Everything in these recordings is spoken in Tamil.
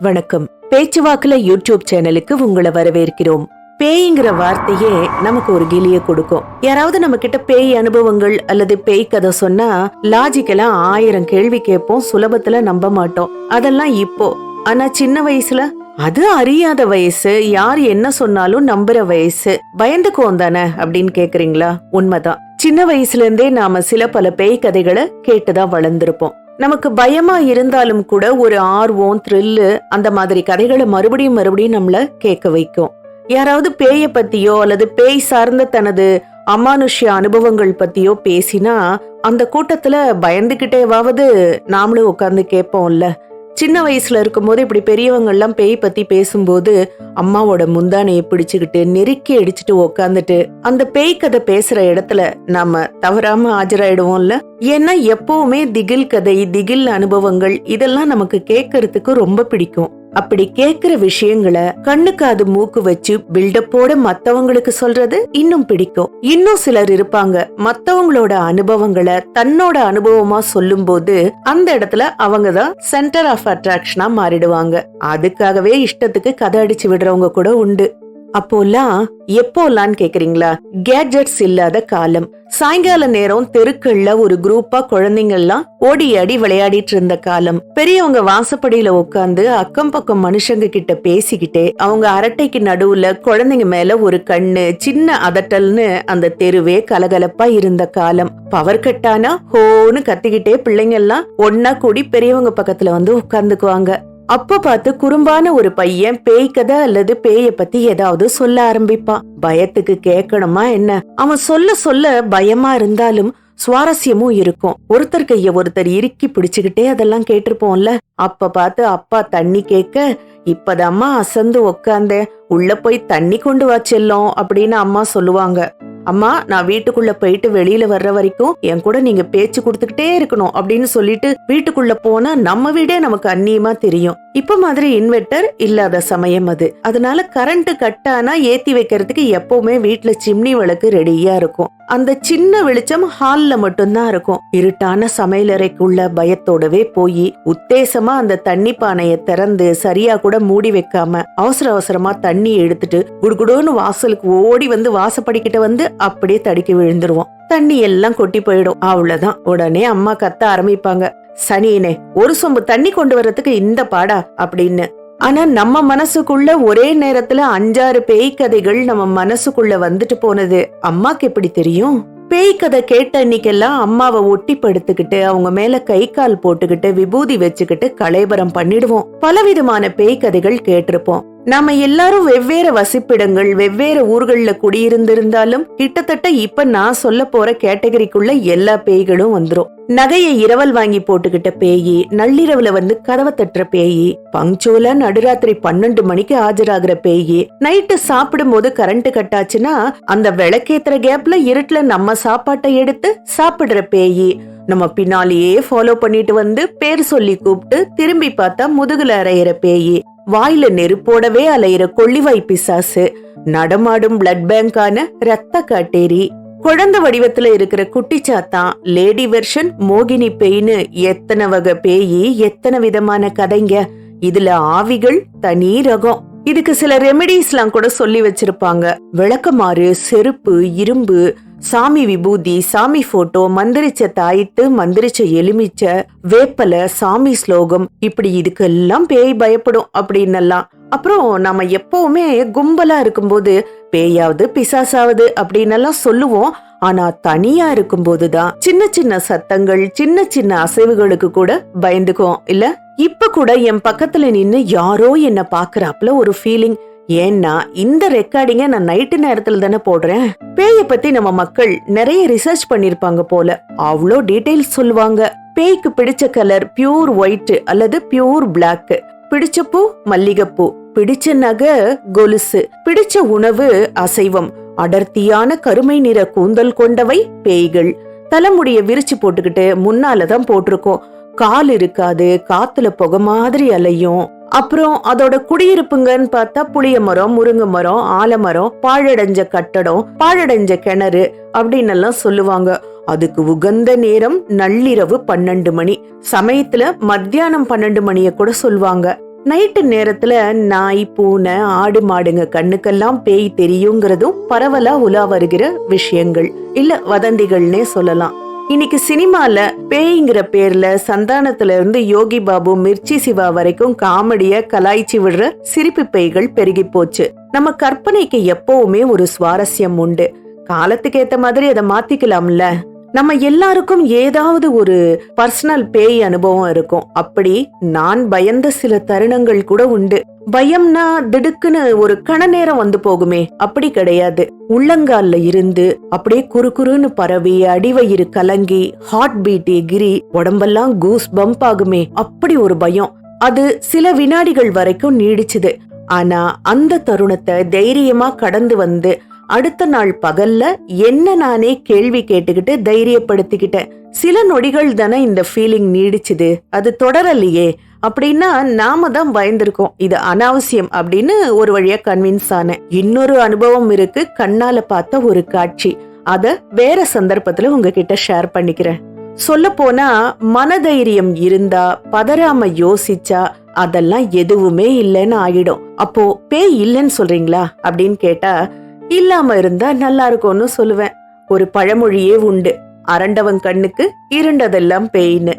வணக்கம். பேச்சுவாக்குல யூடியூப் சேனலுக்கு உங்களை வரவேற்கிறோம். பேய்ங்கிற வார்த்தையே நமக்கு ஒரு கிளிய கொடுக்கும். யாராவது நம்ம கிட்ட பேய் அனுபவங்கள் அல்லது பேய் கதை சொன்னா லாஜிக்கலா ஆயிரம் கேள்வி கேட்போம் சுலபத்துல நம்ப மாட்டோம். அதெல்லாம் இப்போ. ஆனா சின்ன வயசுல அது அறியாத வயசு யார் என்ன சொன்னாலும் நம்புற வயசு. பயந்துக்குவோம் தானே அப்படின்னு கேக்குறீங்களா? உண்மைதான். சின்ன வயசுல இருந்தே நாம சில பல பேய் கதைகளை கேட்டுதான் வளர்ந்திருப்போம். நமக்கு பயமா இருந்தாலும் கூட ஒரு ஆர்வம் த்ரில்லு அந்த மாதிரி கதைகளை மறுபடியும் மறுபடியும் நம்மள கேட்க வைக்கும். யாராவது பேய பத்தியோ அல்லது பேய் சார்ந்த தனது அமானுஷ்ய அனுபவங்கள் பத்தியோ பேசினா அந்த கூட்டத்துல பயந்துகிட்டேவாவது நாமளும் உட்கார்ந்து கேட்போம்ல. சின்ன வயசுல இருக்கும்போது இப்படி பெரியவங்க எல்லாம் பேய் பத்தி பேசும்போது அம்மாவோட முந்தானையை பிடிச்சுக்கிட்டு நெருக்கி அடிச்சுட்டு உக்காந்துட்டு அந்த பேய் கதை பேசுற இடத்துல நாம தவறாம ஆஜராயிடுவோம்ல? ஏன்னா எப்பவுமே திகில் கதை திகில் அனுபவங்கள் இதெல்லாம் நமக்கு கேட்கறதுக்கு ரொம்ப பிடிக்கும். அப்படி கேக்குற விஷயங்களை கண்ணுக்கு அது மூக்கு வச்சு பில்டப்போட மத்தவங்களுக்கு சொல்றது இன்னும் பிடிக்கும். இன்னும் சிலர் இருப்பாங்க. மத்தவங்களோட அனுபவங்களை தன்னோட அனுபவமா சொல்லும்போது அந்த இடத்துல அவங்க தான் சென்டர் ஆஃப் அட்ராக்ஷனா மாறிடுவாங்க. அதுக்காகவே இஷ்டத்துக்கு கதை அடிச்சு விடுறவங்க கூட உண்டு. அப்போல்லாம் எப்போலான்னு கேக்குறீங்களா? கேட்ஜெட்ஸ் இல்லாத காலம். சாயங்கால நேரம் தெருக்கள்ல ஒரு குரூப்பா குழந்தைங்க எல்லாம் ஓடி ஆடி விளையாடிட்டு இருந்த காலம். பெரியவங்க வாசப்படியில உட்காந்து அக்கம் பக்கம் மனுஷங்க கிட்ட பேசிக்கிட்டே அவங்க அரட்டைக்கு நடுவுல குழந்தைங்க மேல ஒரு கண்ணு சின்ன அதட்டல்னு அந்த தெருவே கலகலப்பா இருந்த காலம். பவர் கட்டானா ஹோன்னு கத்திக்கிட்டே பிள்ளைங்க எல்லாம் ஒன்னா கூடி பெரியவங்க பக்கத்துல வந்து உட்கார்ந்துக்குவாங்க அப்ப பார்த்து குறும்பான ஒரு பையன் பேய் கதை அல்லது பேய பத்தி ஏதாவது சொல்ல ஆரம்பிப்பான் பயத்துக்கு கேட்கணுமா என்ன? அவன் சொல்ல சொல்ல பயமா இருந்தாலும் சுவாரஸ்யமும் இருக்கும். ஒருத்தர் கைய ஒருத்தர் இறுக்கி பிடிச்சுக்கிட்டே அதெல்லாம் கேட்டிருப்போம்ல. அப்ப பார்த்து அப்பா தண்ணி கேட்க இப்பதாம்மா அசந்து உக்காந்தேன். உள்ள போய் தண்ணி கொண்டு வா செல்லும் அப்படின்னு அம்மா சொல்லுவாங்க. அம்மா நான் வீட்டுக்குள்ள போயிட்டு வெளியில வர்ற வரைக்கும் என் கூட நீங்க பேச்சு கொடுத்துக்கிட்டே இருக்கணும் அப்படின்னு சொல்லிட்டு வீட்டுக்குள்ள போனா நம்ம வீடே நமக்கு அந்நியமா தெரியும். இப்ப மாதிரி இன்வெர்டர் இல்லாத சமயம் அது. அதனால கரண்ட் கட் ஆனா ஏத்தி வைக்கிறதுக்கு எப்பவுமே வீட்டுல சிம்னி விளக்கு ரெடியா இருக்கும். அந்த சின்ன வெளிச்சம் ஹால்ல மட்டும்தான் இருக்கும். இருட்டான சமையலறைக்குள்ள பயத்தோடவே போய் உத்தேசமா அந்த தண்ணி பானைய திறந்து சரியா கூட மூடி வைக்காம அவசர அவசரமா தண்ணி எடுத்துட்டு குடுகுடுன்னு வாசலுக்கு ஓடி வந்து வாசப்படிக்கிட்ட வந்து அப்படியே தடுக்கி விழுந்துருவோம். தண்ணி எல்லாம் கொட்டி போயிடும். அவ்வளவுதான். உடனே அம்மா கத்த ஆரம்பிப்பாங்க. சனியனே ஒரு சொம்பு தண்ணி கொண்டு வர்றதுக்கு இந்த பாடா அப்படின்னு. ஆனா நம்ம மனசுக்குள்ள ஒரே நேரத்துல அஞ்சாறு பேய் கதைகள் நம்ம மனசுக்குள்ள வந்துட்டு போனது. அம்மாக்கு எப்படி தெரியும்? பேய் கதை கேட்ட அன்னைக்கெல்லாம் அம்மாவை ஒட்டி படுத்துக்கிட்டு அவங்க மேல கை கால் போட்டுக்கிட்டு விபூதி வச்சுக்கிட்டு கலைபரம் பண்ணிடுவோம். பலவிதமான பேய் கதைகள் கேட்டிருப்போம். நாம எல்லாரும் வெவ்வேறு வசிப்பிடங்கள் வெவ்வேறு ஊர்கள்ல குடியிருந்திருந்தாலும் கிட்டத்தட்ட இப்ப நான் சொல்ல போற கேட்டகரிக்குள்ள எல்லா பேய்களும் வந்துரும். நகையை இரவல் வாங்கி போட்டுக்கிட்ட பேயி நள்ளிரவுல வந்து கதவை தட்டுற பேயி பங்க்சுவலா நடுராத்திரி பன்னெண்டு மணிக்கு ஆஜராகிற பேயி நைட்டு சாப்பிடும் போது கரண்ட் கட்டாச்சுன்னா அந்த விளக்கேத்துற கேப்ல இருட்டுல நம்ம சாப்பாட்டை எடுத்து சாப்பிடுற பேயி நம்ம பின்னாலேயே ஃபாலோ பண்ணிட்டு வந்து பேர் சொல்லி கூப்பிட்டு திரும்பி பார்த்தா முதுகுல அரையிற பேயி வாயில நெருப்போடவே அலையிற கொள்ளிவாய் பிசாசு. நடமாடும் பிளட் பேங்கான ரத்த காட்டேரி. குழந்தை வடிவத்துல இருக்கிற குட்டிச்சாத்தான் லேடி வெர்ஷன் மோகினி பேய்னு எத்தனை வகை பேயி எத்தனை விதமான கதைங்க. இதுல ஆவிகள் தனி ரகம். இதுக்கு சில ரெமெடிஸ்லாம் கூட சொல்லி வச்சிருப்பாங்க. விளக்கமாறு செருப்பு இரும்பு சாமி விபூதி சாமி போட்டோ மந்திரிச்ச தாயித்து மந்திரிச்ச எலுமிச்ச வேப்பல சாமி ஸ்லோகம் இப்படி இதுக்கெல்லாம் பேய் பயப்படும் அப்படின்னெல்லாம். அப்புறம் நம்ம எப்பவுமே கும்பலா இருக்கும்போது பேயாவது பிசாசாவது அப்படின்னெல்லாம் சொல்லுவோம். ஆனா தனியா இருக்கும்போதுதான் சின்ன சின்ன சத்தங்கள் சின்ன சின்ன அசைவுகளுக்கு கூட பயந்துக்குவோம் இல்ல? இப்ப கூட என் பக்கத்துல நின்னு யாரோ என்ன பாக்குறாப்ல ஒரு ஃபீலிங் ஏன்னா இந்த ரெக்கார்டிங்க நான் நைட்டு நேரத்துல தானே போடுறேன். பேய பத்தி நம்ம மக்கள் நிறைய ரிசர்ச் பண்ணிருப்பாங்க போல. அவ்வளோ டீடைல்ஸ் சொல்லுவாங்க. பேய்க்கு பிடிச்ச கலர் பியூர் ஒயிட் அல்லது பியூர் பிளாக் பிடிச்ச பூ மல்லிகைப்பூ. பிடிச்ச நகை கொலுசு. பிடிச்ச உணவு அசைவம். அடர்த்தியான கருமை நிற கூந்தல் கொண்டவை பேய்கள். தலைமுடிய விரிச்சு போட்டுக்கிட்டு முன்னாலதான் போட்டிருக்கோம். கால் இருக்காது காத்துல புகை மாதிரி அலையும். அப்புறம் அதோட குடியிருப்புங்கன்னு பார்த்தா புளிய மரம் முருங்கை மரம் ஆலமரம் பாழடைஞ்ச கட்டடம் பாழடைஞ்ச கிணறு அப்படின்னு எல்லாம் சொல்லுவாங்க. அதுக்கு உகந்த நேரம் நள்ளிரவு பன்னெண்டு மணி. சமயத்துல மத்தியானம் பன்னெண்டு மணிய கூட சொல்லுவாங்க. நைட்டு நேரத்துல நாய் பூனை ஆடு மாடுங்க கண்ணுக்கெல்லாம் பேய் தெரியுங்கிறதும் பரவலா உலா வருகிற விஷயங்கள். இல்ல வதந்திகள்னே சொல்லலாம். இன்னைக்கு சினிமால பேய்ங்கிற பேர்ல சந்தானத்துல இருந்து யோகி பாபு மிர்ச்சி சிவா வரைக்கும் காமெடிய கலாய்ச்சி விடுற சிரிப்பு பேய்கள் பெருகி போச்சு. நம்ம கற்பனைக்கு எப்பவுமே ஒரு சுவாரஸ்யம் உண்டு. காலத்துக்கு ஏத்த மாதிரி அதை மாத்திக்கலாம்ல? நம்ம எல்லாருக்கும் ஏதாவது ஒரு பர்சனல் பேய் அனுபவம் இருக்கும். அப்படி நான் பயந்த சில தருணங்கள் கூட உண்டு. பயம்னா திடுக்குன்னு ஒரு கண நேரம் வந்து போகுமே. அப்படி கிடையாது. உள்ளங்கால்ல இருந்து அப்படியே குறுகுறுன்னு பரவி அடிவயிறு கலங்கி ஹார்ட் பீட் எகிரி உடம்பெல்லாம் கூஸ் பம்ப் ஆகுமே. அப்படி ஒரு பயம். அது சில வினாடிகள் வரைக்கும் நீடிச்சுது. ஆனா அந்த தருணத்தை தைரியமா கடந்து வந்து அடுத்த நாள் பகல்ல என்ன நானே கேள்வி கேட்டுக்கிட்டு தைரியப்படுத்திக்கிட்டேன். சில நொடிகள் தானே இந்த ஃபீலிங் நீடிச்சுது. அது தொடரலையே. அப்படின்னா நாம தான் பயந்திருக்கோம். இது அனாவசியம் அப்படின்னு ஒரு வழியா கன்வின்ஸ் ஆனேன். இன்னொரு அனுபவம் இருக்கு. கண்ணால பார்த்த ஒரு காட்சி. அத வேற சந்தர்ப்பத்துல உங்ககிட்ட ஷேர் பண்ணிக்கிறேன். சொல்ல போனா மனதைரியம் இருந்தா பதறாம யோசிச்சா அதெல்லாம் எதுவுமே இல்லைன்னு ஆயிடும். அப்போ பேய் இல்லைன்னு சொல்றீங்களா? அப்படின்னு கேட்டா இல்லாம இருந்தா நல்லா இருக்கும்னு சொல்லுவேன். ஒரு பழமொழியே உண்டு. அரண்டவன் கண்ணுக்கு இருண்டதெல்லாம் பேய்னு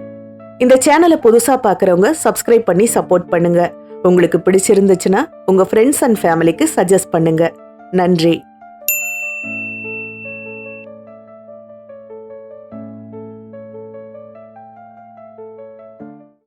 இந்த சேனலை புதுசா பாக்குறவங்க சப்ஸ்கிரைப் பண்ணி சப்போர்ட் பண்ணுங்க. உங்களுக்கு பிடிச்சிருந்துச்சுன்னா உங்க ஃப்ரெண்ட்ஸ் அண்ட் ஃபேமிலிக்கு சஜஸ்ட் பண்ணுங்க. நன்றி.